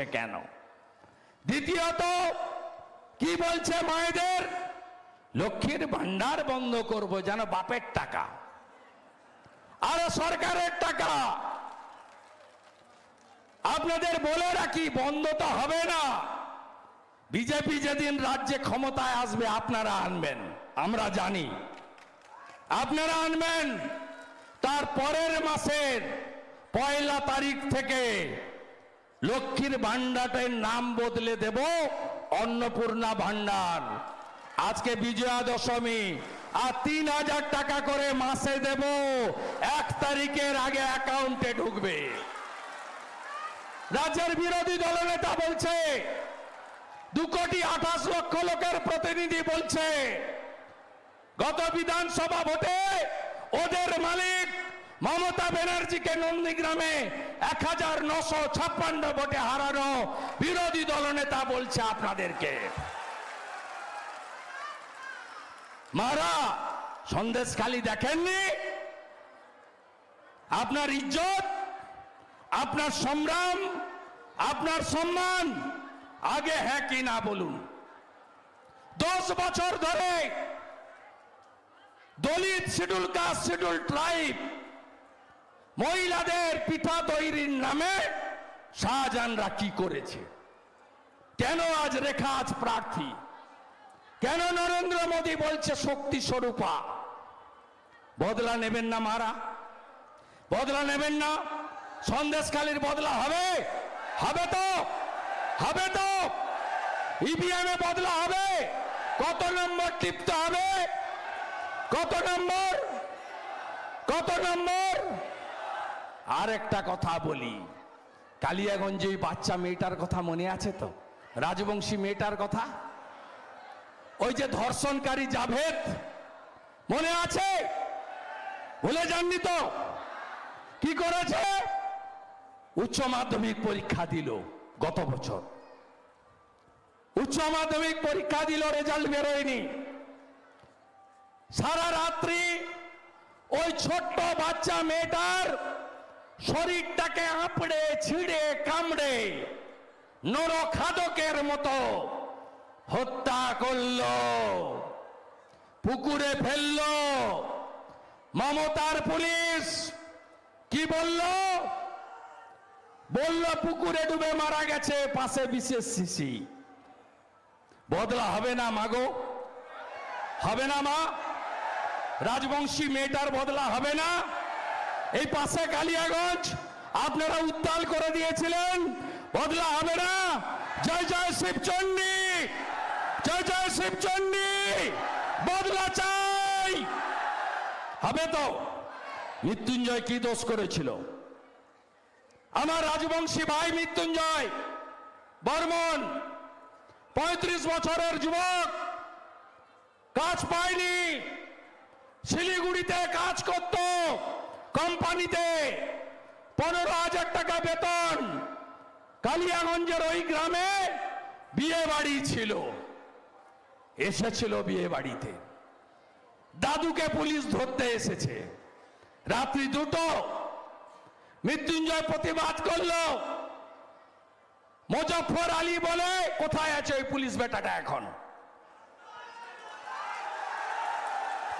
করছে কেন? দ্বিতীয়ত, কি বলছে মায়েদের? লক্ষ্মীর ভান্ডার বন্ধ করব, যেন বাপের টাকা। আর সরকারের টাকা। আপনাদের বলে রাখি, বন্ধ তো হবে না। বিজেপি যেদিন রাজ্যে ক্ষমতায় আসবে, আপনারা আনবেন, আমরা জানি। আপনারা আনবেন, তার পরের মাসের পয়লা তারিখ থেকে লক্ষ্মীর ভান্ডারের নাম বদলে দেব অন্নপূর্ণা ভান্ডার আজকে বিজয়া দশমী আর তিন হাজার টাকা করে মাসে দেব। এক তারিখের আগে অ্যাকাউন্টে ঢুকবে। রাজ্যের বিরোধী দলনেতা বলছে, দু কোটি আঠাশ লক্ষ লোকের প্রতিনিধি বলছে, গত বিধানসভা ভোটে ওদের মালিক মমতা ব্যানার্জিকে নন্দীগ্রামে এক হাজার নশো ছাপ্পান্ন ভোটে হারানো বিরোধী দলনেতা বলছে আপনাদেরকে। মারা, সন্দেশ খালি দেখেননি? আপনার ইজ্জত, আপনার সংগ্রাম আপনার সম্মান, আগে হ্যাঁ কি না বলুন। দশ বছর ধরে দলিত শিডিউল কাস্ট শিডিউল ট্রাইব মহিলাদের পিঠা তৈরির নামে শাহজাহানরা কি করেছে? কেন আজ রেখা আজ প্রার্থী? কেন নরেন্দ্র মোদী বলছে শক্তি স্বরূপা? বদলা নেবেন না মারা। বদলা নেবেন না। সন্দেশকালীর বদলা হবে। হবে তো। হবে তো। ইভিএম এ বদলা হবে। কত নম্বর টিপতে হবে? কত নম্বর? কত নম্বর? আর একটা কথা বলি। কালিয়াগঞ্জে ওই বাচ্চা মেয়েটার কথা মনে আছে তো? রাজবংশী মেয়েটার কথা? ওই যে ধর্ষণকারী জাভেদ, মনে আছে? ভুলে যাননি তো? কি করেছে? উচ্চ মাধ্যমিক পরীক্ষা দিল গত বছর। উচ্চ মাধ্যমিক পরীক্ষা দিল, রেজাল্ট বেরোয়নি। সারা রাত্রি ওই ছোট্ট বাচ্চা মেয়েটার শরীরটাকে আঁপড়ে, ছিঁড়ে, কামড়ে নরখাদকের মতো হত্যা করল, পুকুরে ফেলল। মমতার পুলিশ কি বলল? বলল, পুকুরে ডুবে মারা গেছে, পাশে বিশেষ শিশি। বদলা হবে না মাগো হবে না মা। রাজবংশী মেয়েটার বদলা হবে না। এই পাশে কালিয়াগঞ্জ, আপনারা উত্তাল করে দিয়েছিলেন। বদলা হবে না। জয় জয় শিবচন্ডী। জয় জয় শিবচন্ডী। বদলা চাই। হবে তো। মৃত্যুঞ্জয় কি দোষ করেছিল? আমার রাজবংশী ভাই মৃত্যুঞ্জয় বর্মন, পঁয়ত্রিশ বছরের যুবক, কাজ পায়নি। শিলিগুড়িতে কাজ করত। কোম্পানিতে পনেরো হাজার টাকা বেতন। কালিয়াগঞ্জের ওই গ্রামে বিয়ে বাড়ি ছিল। এসেছিল বিয়ে বাড়িতে। দাদুকে পুলিশ ধরতে এসেছে। রাত্রি দুটো মৃত্যুঞ্জয় প্রতিবাদ করল। মুজফর আলী বলে, কোথায় আছে ওই পুলিশ বেটাটা এখন?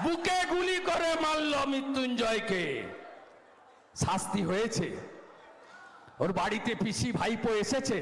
বুকে গুলি করে মারল মৃত্যুঞ্জয়কে। শাস্তি হয়েছে। ওর বাড়িতে পিসি ভাইপো এসেছে।